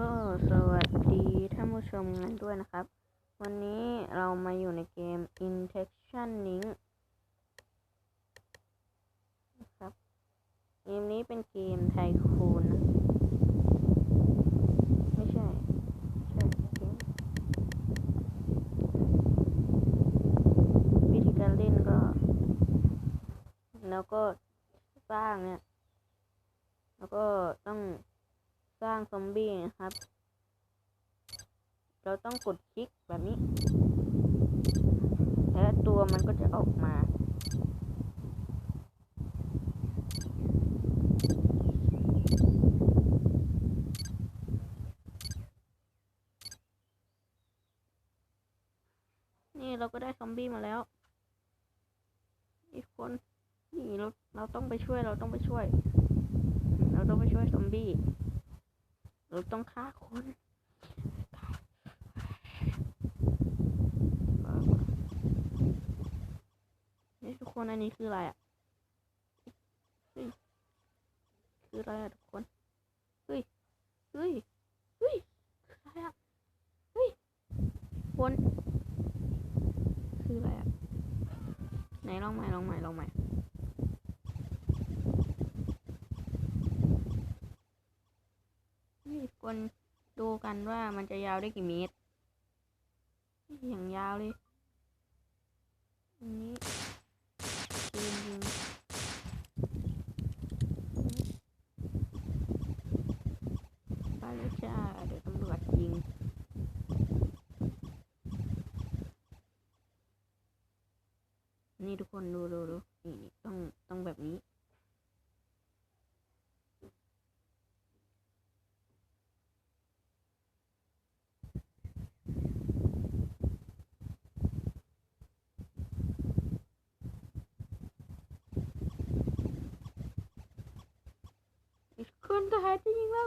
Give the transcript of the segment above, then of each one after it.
ก็สวัสดีท่านผู้ชมกันด้วยนะครับ วันนี้เรามาอยู่ในเกม Intention Link นะครับ เกมนี้เป็นเกมไทคูนไม่ใช่ ใช่เกมวิธีการเล่นก็ แล้วก็สร้างเนี่ย แล้วก็ต้อง สร้างซอมบี้นะครับ เราต้องกดคลิกแบบนี้ และตัวมันก็จะออกมา นี่เราก็ได้ซอมบี้มาแล้ว อีกคน นี่เราเราต้องไปช่วยเราต้องไปช่วย เราต้องไปช่วยซอมบี้ เราต้องฆ่าคนนี่ทุกคนอันนี้คืออะไรอะเฮ้ยคืออะไรอะทุกคน เฮ้ย เฮ้ย เฮ้ยคืออะไรอะ เฮ้ย คน คืออะไรอะ ไหนลองใหม่ลองใหม่ลองใหม่ คนดูกันว่ามันจะยาวได้กี่เมตร อย่างยาวเลยอันนี้ปืนยิงไปแล้วจ้าเดี๋ยวตำรวจยิง นี่ทุกคนดูดูดูนี่นี่ต้องต้องแบบนี้ อีกคนทหารจะยิงเรา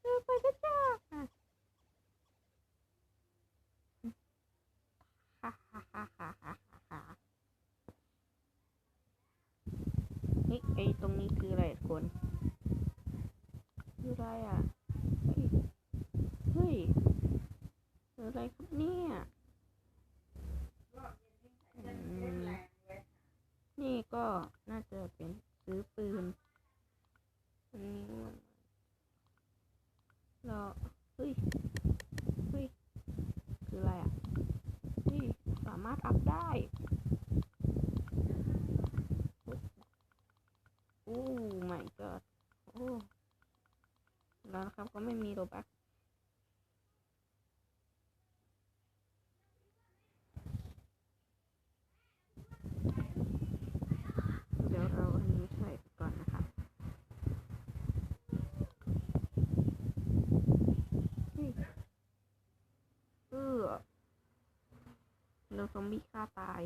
เดินไปก็จ้าฮ่าฮ่าฮ่าฮ่าฮ่าฮ่านี่ไอ ตรงนี้คืออะไรคนคืออะไรอะ เฮ้ย เฮ้ยคืออะไรครับเนี่ยอืมนี่ก็น่าจะเป็นซื้อปืน อันนี้เราเฮ้ย เฮ้ย คืออะไรอะ เฮ้ย สามารถอัพได้โอ้ my god โอ้แล้วนะครับก็ไม่มีโรบักเดี๋ยวเราอันนี้ใส่ไปก่อนนะครับ เออเราซ อมบี้ฆ่าตาย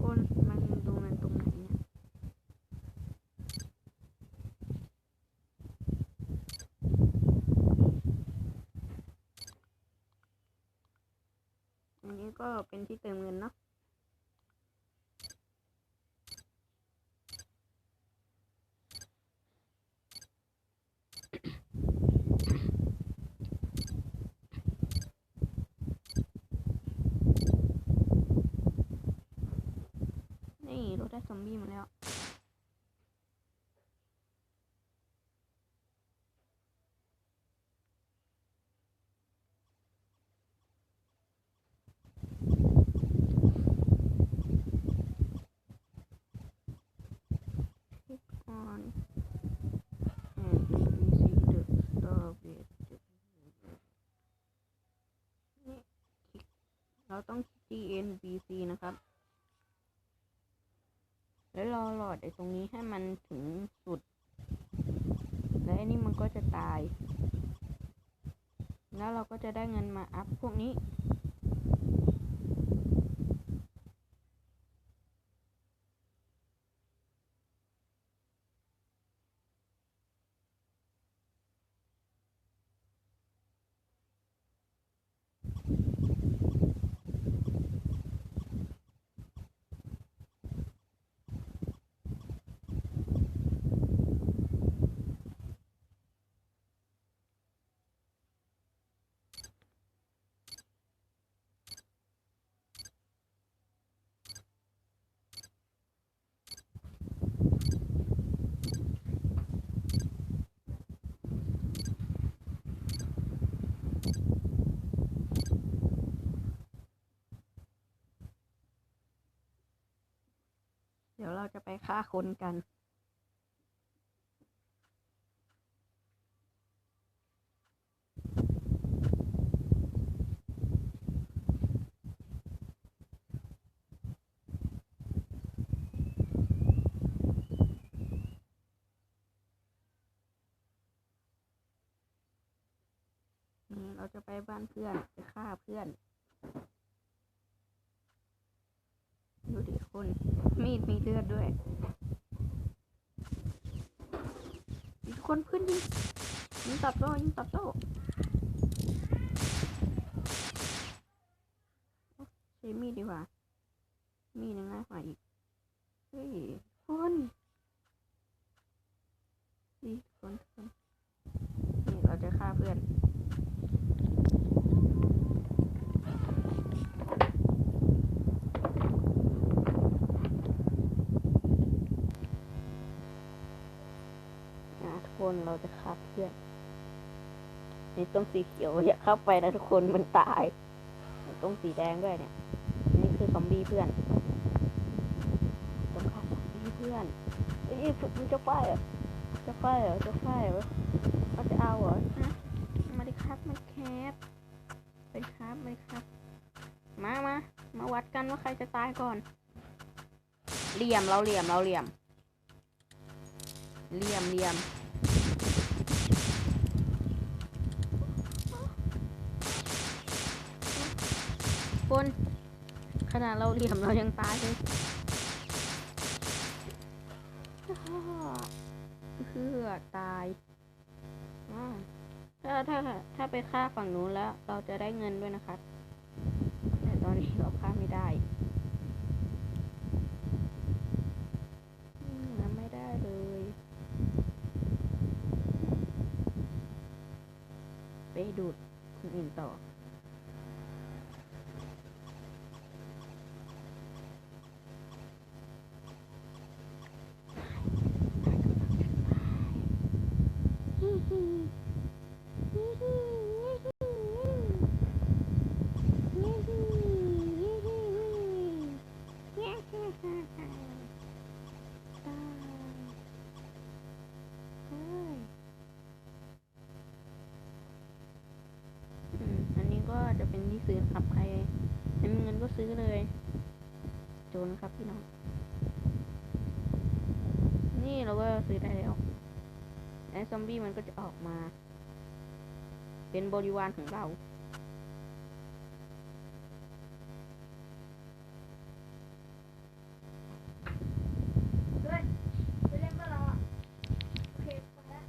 คนมันดูมันตรงไหนเนี่ย อันนี้ก็ เป็นที่เติมเงินเนาะ นี่เราได้ซอมบี้มาแล้ว Click on and you see the star with the นี่คลิก เราต้อง T N B C นะครับ แล้วรอหลอดไอ้ตรงนี้ให้มันถึงสุด แล้วไอ้นี่มันก็จะตาย แล้วเราก็จะได้เงินมาอัพพวกนี้ จะไปฆ่าคนกันเราจะไปบ้านเพื่อน ไปฆ่าเพื่อน ดูดิ คุณมีดมีเลือดด้วยอีกคนพื่อนยิงยิงตอบโต้ยิงตอบโต้ใช้มีดดีกว่า มีดง่ายกว่าอีก เฮ้ยคนดีคนคนเราจะฆ่าเพื่อน นะทุก คนเราจะฆ่าเพื่อนนี่ต้นสีเขียวอย่าเข้าไปนะทุกคนมันตายต้นสีแดงด้วยเนี่ย นี่คือซอมบี้เพื่อนต้องฆ่าซอมบี้เพื่อนเอ้ยมันจะไฟเหรอจะไฟเหรอจะไฟเหรอมันจะเอาเหรอฮะมาดิครับมาแคปเป็นครับมาดิครับ มามามาวัดกันว่าใครจะตายก่อน เหลี่ยมเราเหลี่ยมเราเหลี่ยมเหลี่ยมเหลี่ยม คนขนาดเราเหลี่ยมเรายังตายเลยเพื่อตายถ้าถ้าถ้าไปฆ่าฝั่งนู้นแล้ว เราจะได้เงินด้วยนะครับแต่ตอนนี้เราฆ่าไม่ได้ไม่ได้เลยไปดูดคนอื่นต่อมอันนี้ก็ จะเป็นที่ซื้อนะครับใครใครมีเงินก็ซื้อเลย โจนครับพี่น้อง นี่เราก็ซื้อได้แล้วไอ้ซอมบี้มันก็จะออกมา เป็นบริวารของเรา ไปเล่นกับเราอะโอเคไปแล้ว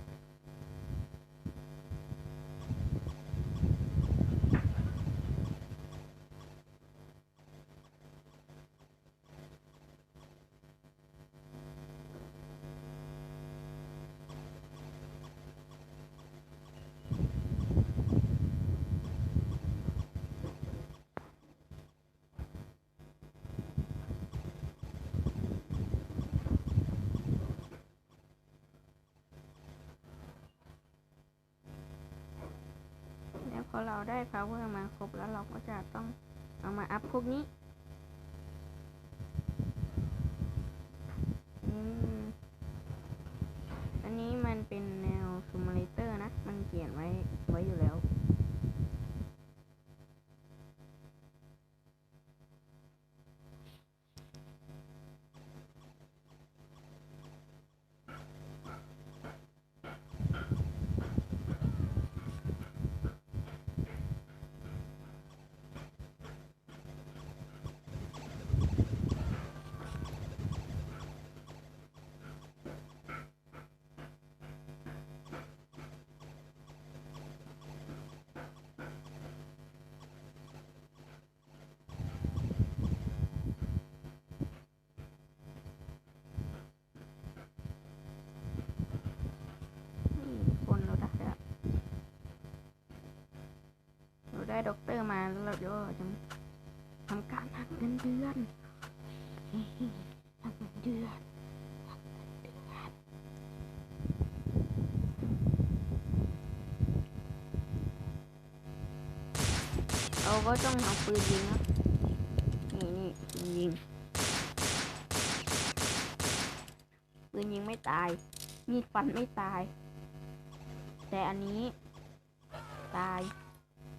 แล้วพอเรา ได้ power มาครบแล้วเราก็จะต้องเอามาอัพพวกนี้ ได้ด็อกเตอร์มาแล้วเราจะทำการหักเงินเดือนหักเงินเดือนหักเงินเดือนเราก็ต้องเอาปืนยิงนะนี่นี่ปืนยิงปืนยิงไม่ตาย มีดฟันไม่ตาย แต่อันนี้ ตาย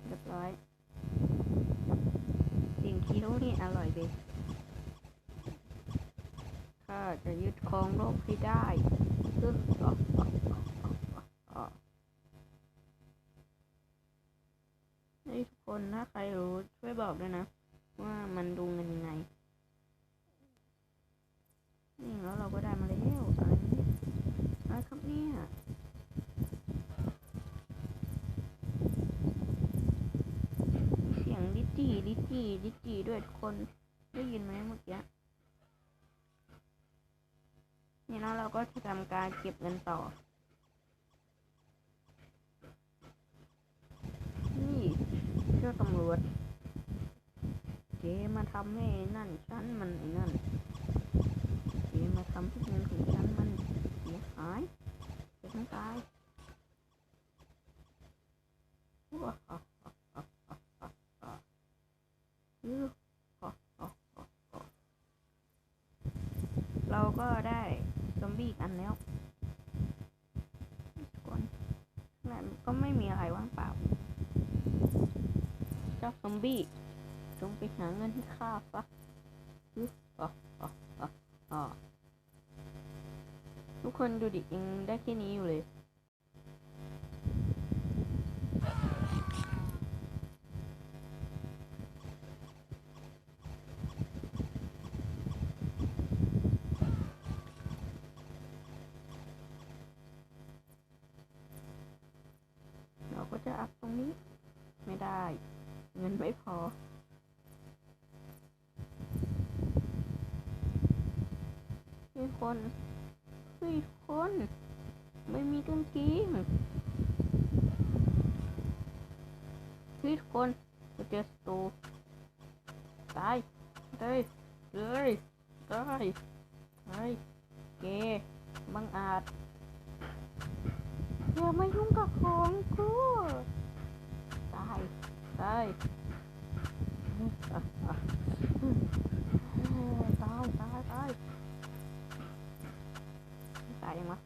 เรียบร้อยสิ่งที่รู้นี่อร่อยเลยข้าจะยึดครองโลกให้ได้ซึ่งให้ทุกคนถ้าใครรู้ช่วยบอกด้วยนะ ว่ามันดูเงินยังไง นี่แล้วเราก็ได้มาแล้วอะไรเนี่ยอะไรครับเนี่ยเสียงดิจิดิ จิดิจิด้วยทุกคนได้ยินไหมเมื่อกี้นี่แล้วเราก็จะทำการเก็บเงินต่อ นี่เจ้าตำรวจเจมาทำให้นั่นฉันมันไอ้นั่นเดี๋ยวมาทำให้เงินของฉันมันเสียหายจะต้องตายว้าวอะอะอะอะอะอะอื้ออะอะอะอะเราก็ได้ซอมบี้อีกอันแล้วทุกคนนั่น ก็ไม่มีอะไรว่างเปล่า เจ้าซอมบี้จงไปหาเงินที่ข้าซะอื้อะอะอะทุกคนดูดิยังได้แค่นี้อยู่เลย เราก็จะอัพตรงนี้ ไม่ได้ เงินไม่พอ มีคนเฮ้ยคน ไม่มีกางเกงเฮ้ยคนเราเจอสตูตายได้เลยได้ได้เกบังอาจอย่ามายุ่งกับของกูตาย ตายตายตายตายตายยังวะ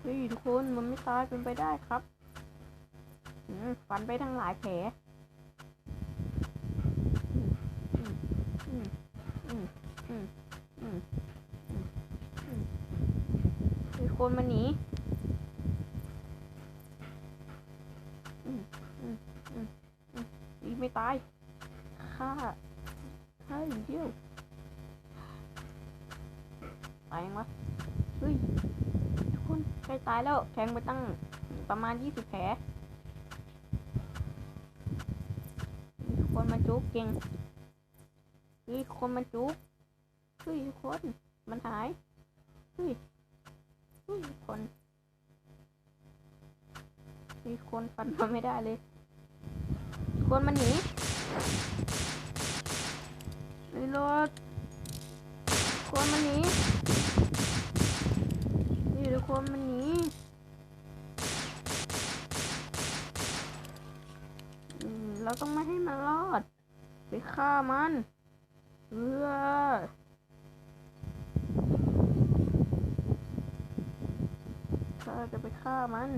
เฮ้ยทุกคนมันไม่ตายเป็นไปได้ครับฟันไปทั้งหลายแผลอืมอืมอืมอืมอืมอืมอืมเฮ้ยคนมันหนี ไม่ตายฆ่าฆ่าอย่างเดียวตายยังวะเฮ้ยทุกคนใกล้ตายแล้วแทงไปตั้งประมาณยี่สิบแผลทุกคนมาจุกเก่งเฮ้ยคนมาจุกเฮ้ยทุกคนมันหายเฮ้ยเฮ้ยคนเฮ้ยคนฟันมาไม่ได้เลย คนมันหนีเฮ้ยรถคนมันหนีนี่ทุกคนมันหนีเราต้องไม่ให้มันรอด ไปฆ่ามันเออข้าจะไปฆ่ามัน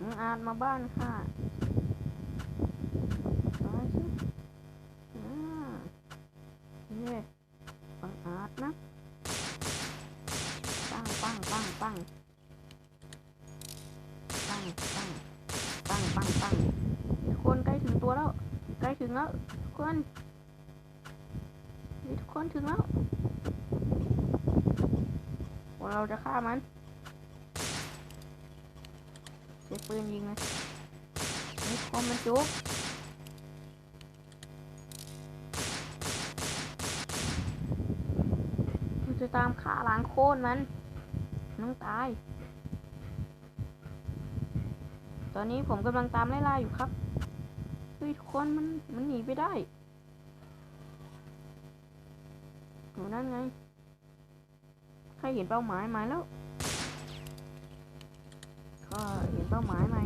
มึงอาจมาบ้านข้า งแล้วทุกคนนี่ทุกคนถึงแล้วเราจะฆ่ามันเสียปืนยิงเลยนี่คนมันจุกเราจะตามฆ่าล้างโค่นมันน้องตาย ตอนนี้ผมกำลังตามไล่ล่าอยู่ครับ เฮ้ยทุกคนมันมันหนีไปได้โหนั่นไง ใครเห็นเป้าหมายไหมแล้วก็เห็นเป้าหมายไหม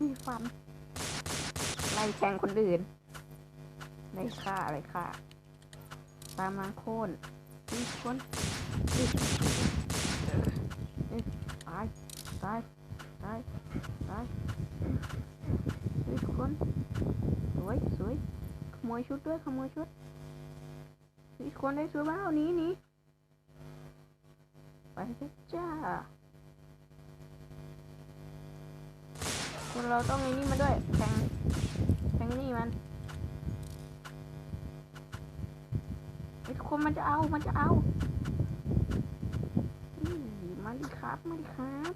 มีฟันไล่แทงคนอื่นไล่ฆ่าอะไรฆ่า ตามล้าโค่นมีคนอุ๊ยเออเอ้ยตายตายตายตายเฮ้ยทุกคนสวยสวยขโมยชุดด้วยขโมยชุดเฮ้ยทุกคนได้ซื้อบ้าหนี้นี้ไปเจ้าคนเราต้องไอ้นี่มาด้วยแทงแทงไอ้นี่มัน อ้คนมันจะเอา มันจะเอามาดิครับ มาดิครับ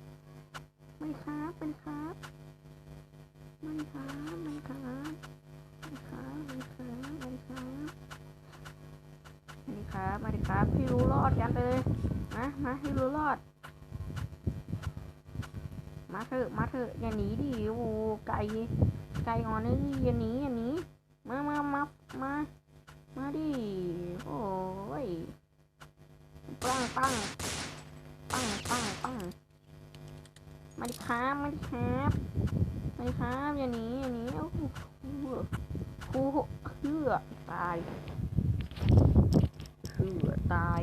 มาดิครับเป็นครับมาดิครับมาดิครับมาดิครับมาดิครับมาดิครับมาดิครับมาดิครับให้รู้รอดกันเลยมามาให้รู้รอด มาเถอะมาเถอะอย่าหนีดิโอ้ไก่ไก่อ่อนเลยอย่าหนีอย่าหนีมามามามามาดิ โอ้ย ปังปังปังปังปังมาดิครับมาดิครับมาดิครับอย่างนี้อย่างนี้โอ้โหครูเหือตายเหือตาย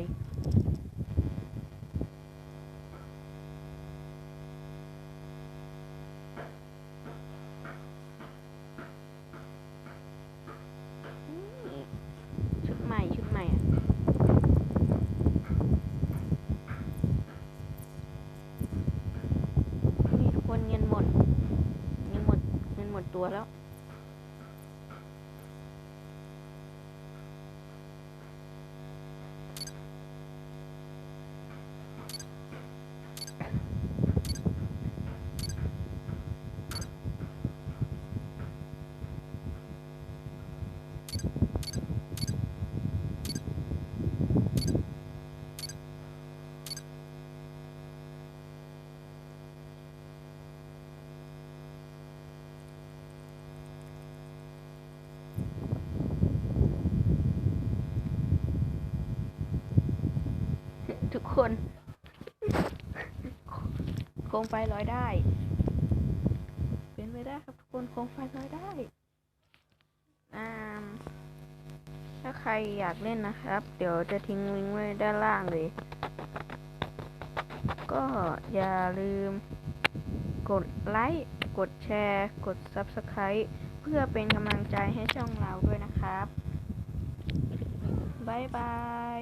นี่ชุดใหม่ชุดใหม่อะนี่ทุกคนเงินหมดเงินหมด เงินหมดตัวแล้ว ทุก คนโคมไฟลอยได้ เป็นไปได้ครับทุกคนโคมไฟลอยได้อ่าถ้าใครอยากเล่นนะครับ เดี๋ยวจะทิ้งลิงก์ไว้ด้านล่างเลย ก็อย่าลืมกดไลค์ กดแชร์ กด Subscribe เพื่อเป็นกำลังใจให้ช่องเราด้วยนะครับ บ๊ายบาย